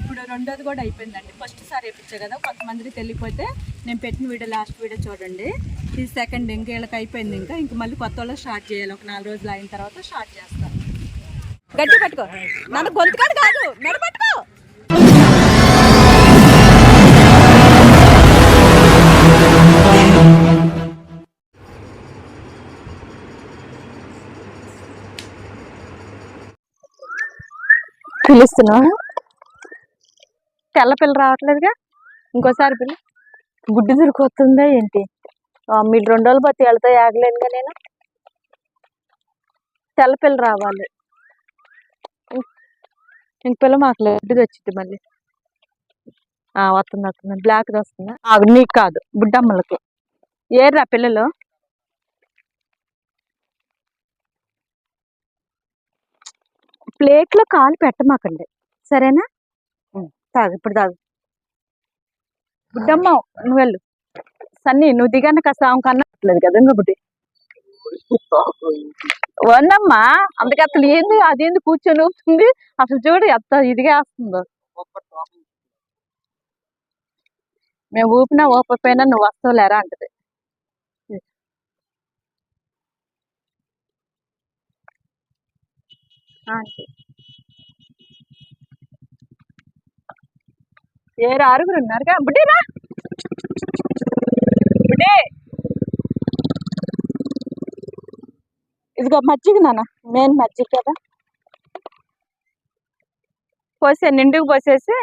ఇప్పుడు రెండోది కూడా అయిపోయిందండి. ఫస్ట్ సారి వేయించా కదా కొంతమందికి తెలియపోతే నేను పెట్టిన వీడియో లాస్ట్ వీడియో చూడండి. ఈ సెకండ్ ఇంకా వీళ్ళకి అయిపోయింది ఇంకా. ఇంక మళ్ళీ కొత్త వాళ్ళు స్టార్ట్ చేయాలి. ఒక నాలుగు రోజులు అయిన తర్వాత స్టార్ట్ చేస్తాను గట్టి పట్టుకో. నన్ను గొంతుకాడు కాదు. మెడ పట్టుకో. పిలుస్తున్నా తెల్ల పిల్ల రావట్లేదుగా? ఇంకోసారి పిల్ల. గుడ్డి దొరికొస్తుందా ఏంటి? మీరు రెండు రోజులు బతి వెళ్తా ఆగలేనుగా నేను? తెల్ల పిల్ల రావాలి. ఇంక పిల్ల మాకు గుడ్డిది వచ్చింది మళ్ళీ. వస్తుంది వస్తుంది. బ్లాక్ది వస్తుందా. నీకు కాదు బుడ్డమ్మలకి. ఏర్రా పిల్లలు? ప్లేట్లో కాలు పెట్టమాకండి. సరేనా? తాగు ఇప్పుడు తాగు. బుడ్డమ్మ నువ్వు వెళ్ళు. సన్నీ నువ్వు దిగాను కాస్త ఆమె కన్నట్లేదు కదా ఇంకా బుడ్డి. వన్నమ్మా అందుకే అసలు ఏంది అదేంది కూర్చొని ఊపుతుంది అసలు చూడు ఎంత ఇదిగా వస్తుందో. మేము ఊపినా ఊపకపోయినా నువ్వు వస్తావులేరా అంటది. ఆ, ఏరు ఆరుగురు ఉన్నారుగా. బుడ్డీరా బుడ్డే. ఇదిగో మజ్జిగ నాన్న మెయిన్ మజ్జిగ కదా. పోసే నిండుకు పోసేసి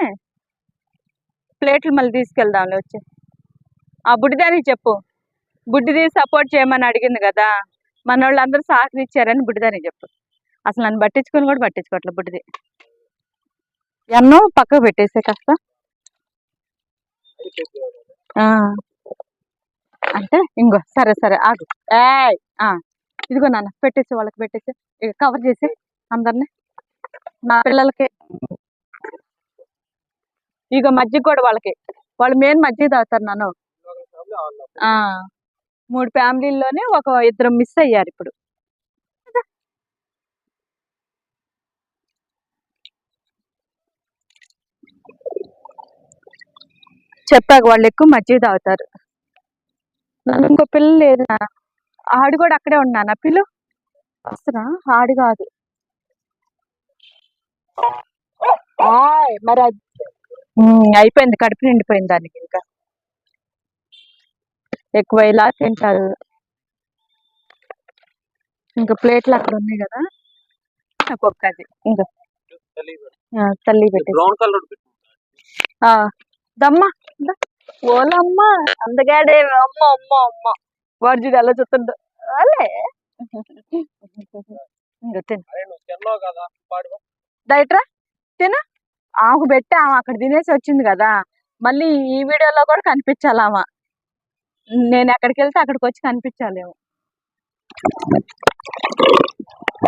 ప్లేట్లు మళ్ళీ తీసుకెళ్దాంలే వచ్చి. ఆ బుడ్డిదానికి చెప్పు. బుడ్డిది సపోర్ట్ చేయమని అడిగింది కదా. మన వాళ్ళందరూ సహకరించారని బుడ్డిదానికి చెప్పు. అసలు నన్ను పట్టించుకొని కూడా పట్టించుకోవట్లేదు బుడ్డిది. ఎన్నో పక్కకు పెట్టేసే కాస్త. అంటే ఇంకో సరే సరే ఆగు. ఏయ్! ఆ. ఇదిగో నాన్న పెట్టేసి వాళ్ళకి పెట్టేసి ఇక కవర్ చేసి అందరిని నా పిల్లలకి. ఇక మజ్జిగ కూడా వాళ్ళకి. వాళ్ళు మెయిన్ మజ్జిగ తాగుతారు నన్ను. ఆ మూడు ఫ్యామిలీల్లోనే ఒక ఇద్దరు మిస్ అయ్యారు ఇప్పుడు. చెప్పాక వాళ్ళు ఎక్కువ మజ్జిగ తాగుతారు. నన్ను ఇంకో పిల్ల లేదు నాన్న ఆడు కూడా అక్కడే ఉన్నాను పిల్లు? వస్తున్నా. ఆడు కాదు. ఆయ్, మరి అది అయిపోయింది. కడుపు నిండిపోయింది దానికి ఇంకా. ఎక్కువ ఇలా తింటారు. ఇంకా ప్లేట్లు అక్కడ ఉన్నాయి కదా. నాకు ఒక్కది ఇంకా. ఆ, తల్లి పెట్టి బ్రౌన్ కలర్ దమ్మ. ఓలమ్మ అందగాడే అమ్మ అమ్మ అమ్మ. వాడు చూడు ఎలా చూస్తుండ. పాడు డైట్రా తిను. ఆమెకు పెట్టి ఆమె అక్కడ తినేసి వచ్చింది కదా. మళ్ళీ ఈ వీడియోలో కూడా కనిపించాలి ఆమె. నేను ఎక్కడికి వెళ్తే అక్కడికి వచ్చి కనిపించాలేమో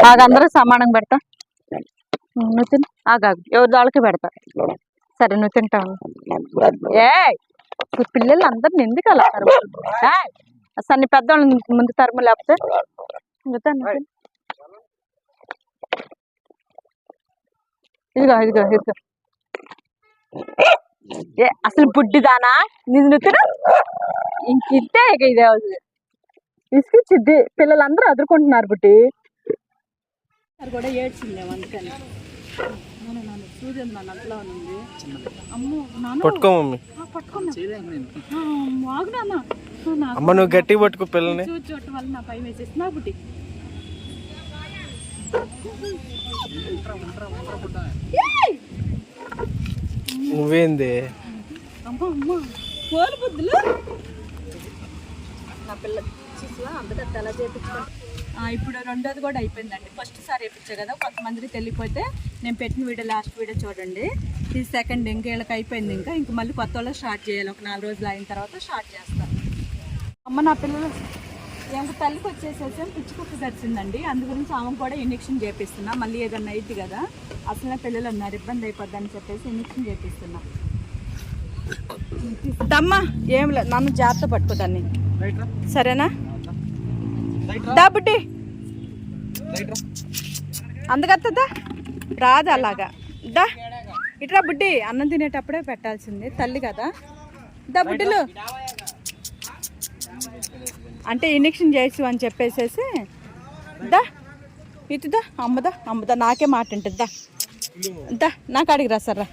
ఆగందరూ సమానంగా పెడతా. నువ్వు తిను. ఆగాగు ఎవరి వాళ్ళకి పెడతా. సరే నువ్వు తింటావు? ఏ పిల్లలు అందరిని ఎందుకు అలా తరుము అసలు నీ పెద్దవాళ్ళని ముందు తరుము లేకపోతే ఇదిగో ఇదిగో ఇదిగో. ఏ అసలు బుడ్డిదానా? నిన్ను నువ్వు తిను. ఇంక ఇంతే ఇక ఇదే అవుతుంది. ఇసుకిచ్చిద్ది పిల్లలందరూ అదురుకుంటున్నారు బుడ్డి. కూడా ఏడ్చిందేమో అందుకని. ఉంది అమ్మో నాన్న. పట్టుకో మమ్మీ. పట్టుకున్నా ఆగు నాన్న. అమ్మ నువ్వు గట్టిగా పట్టుకో పిల్లని. చూడటం వల్ల నా పై వేసేసి నా నువ్వేంది? బుద్ధులు. నా పిల్ల చూసివా? అందుకే తల చేపించుకో. ఇప్పుడు రెండోది కూడా అయిపోయిందండి. ఫస్ట్ సారి వేయించా కదా కొంతమందికి తెలియకపోతే నేను పెట్టిన వీడియో లాస్ట్ వీడియో చూడండి. ఇది సెకండ్ ఇంకా వీళ్ళకి అయిపోయింది ఇంకా. ఇంక మళ్ళీ కొత్త వాళ్ళు స్టార్ట్ చేయాలి. ఒక నాలుగు రోజులు అయిన తర్వాత స్టార్ట్ చేస్తాను అమ్మ నా పిల్లలు ఇంక తల్లికి వచ్చేసేసి పిచ్చి కుక్క గడిచిందండి అందు గురించి ఆమె కూడా ఇంజక్షన్ చేపిస్తున్నా. మళ్ళీ ఏదన్నా అయింది కదా అసలు పిల్లలు ఉన్నారు ఇబ్బంది అయిపోద్దని చెప్పేసి ఇంజక్షన్ చేపిస్తున్నా. దమ్మా ఏం లేదు. నన్ను జాగ్రత్త పట్టుకోదాన్ని సరేనా? దా బుడ్డి. అందగత్తదా రాదు అలాగా దా ఇట్రా బుడ్డి అన్నం తినేటప్పుడే పెట్టాల్సింది తల్లి కదా. దా బుడ్డిలు. అంటే ఇంజక్షన్ చేసు అని చెప్పేసేసి దా ఇటుదా అమ్మదా అమ్మదా నాకే మాట ఉంటుంది దా. దా నాకు అడిగి రా సర్రా.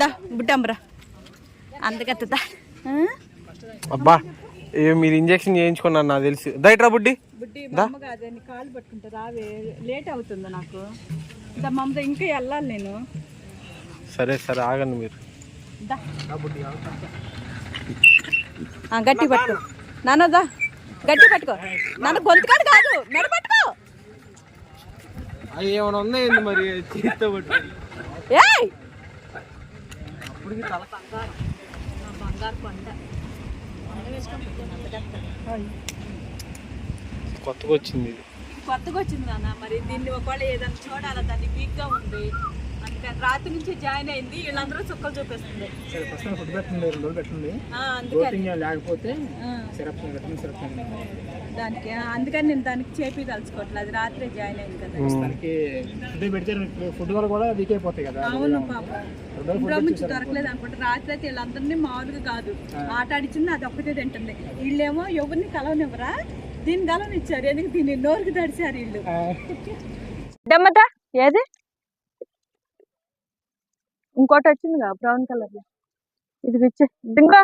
దా బుడ్డమ్మరా అందుకత్తదా అబ్బా ఏ మీరు ఇంజెక్షన్ చేయించుకున్నారు నాకు తెలుసు. దయట్రా బుడ్డి. బుడ్డి కాళ్ళు పట్టుకుంటా రావే లేట్ అవుతుంది నాకు. దా మమ్మద ఇంకా వెళ్ళాలి నేను. సరే సరే ఆగండి మీరు. గట్టి పట్టుకో. నాన్న దా. గట్టి పట్టుకో. నాన్న గొంతుకాడు కాదు. మెడ పట్టుకో. అవి ఏమైనా ఉన్నాయండి మరి? చేతితో పట్టు ఏయ్ కొత్తగా వచ్చింది ఇది. కొత్తగా వచ్చింది నాన్న. మరి దీన్ని ఒకవేళ ఏదైనా చూడాలా? దాన్ని వీక్గా ఉంది. అందుకని రాత్రి నుంచి జాయిన్ అయింది. వీళ్ళందరూ చుక్కలు చూపిస్తుంది. సరే ఫస్ట్ ఫుడ్ పెట్టండి రెండు రోజులు పెట్టండి. ఆ, అందుకని ప్రోటీన్ లేకపోతే ఆ, సిరప్ పెట్టండి సిరప్ దానికి అందుకని నేను దానికి చేపి తలుచుకోవట్లేదు. అది రాత్రి జాయిన్ అయింది కదా. దానికి ఫుడ్ పెడితే ఫుడ్ వల్ల కూడా వీక్ అయిపోతాయి కదా. అవును పాపం. నుంచి దొరకలేదు అనుకుంటే. రాత్రి అయితే వీళ్ళందరినీ మామూలుగా కాదు. ఆట ఆడిచ్చింది అది ఒక్కటే తింటుంది. వీళ్ళేమో ఎవరిని కలవనివ్వరా? దీన్ని కలవనిచ్చారు ఎందుకు దీన్ని నోరుకి తడిచారు వీళ్ళు? దమ్మతా ఏది? ఇంకోటి వచ్చిందిగా బ్రౌన్ కలర్లో. ఇది ఇచ్చే. దింగో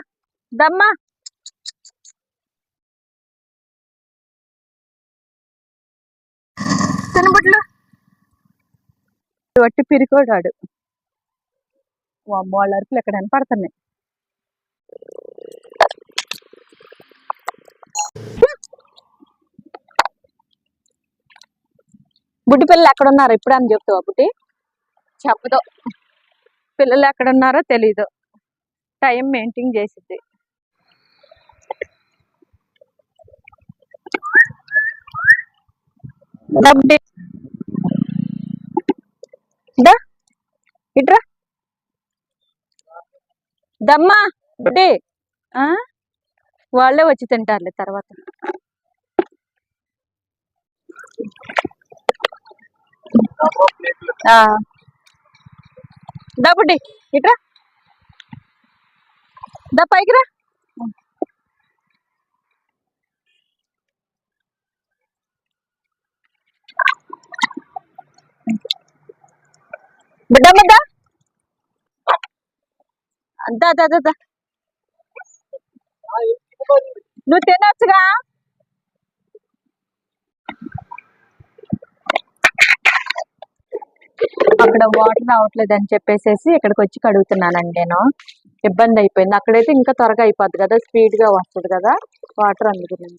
దమ్మా. తినబుట్లు వట్టి పిరికోడాడు. అమ్మ వాళ్ళ అరుపులు ఎక్కడ పడుతున్నాయి. బుడ్డి పిల్లలు ఎక్కడ ఉన్నారు ఇప్పుడు అని చెప్తావా బుడ్డి? చెప్పదు. పిల్లలు ఎక్కడ ఉన్నారో తెలీదు. టైం మెయింటైన్ చేసిద్ది. ఇట్రా. దమ్మా బుడ్డి. ఆ? వాళ్ళే వచ్చి తింటారులే తర్వాత. ఆ. ఇట్రా. దా పైకి రా. బిడ్డ బిడ్డ. దా దా దా దా. నువ్వు తినొచ్చుగా. అక్కడ వాటర్ రావట్లేదు అని చెప్పేసేసి ఇక్కడికి వచ్చి కడుగుతున్నానండి నేను. ఇబ్బంది అయిపోయింది అక్కడైతే ఇంకా త్వరగా అయిపోద్ది కదా స్పీడ్గా వస్తుంది కదా వాటర్ అందుకున్నాను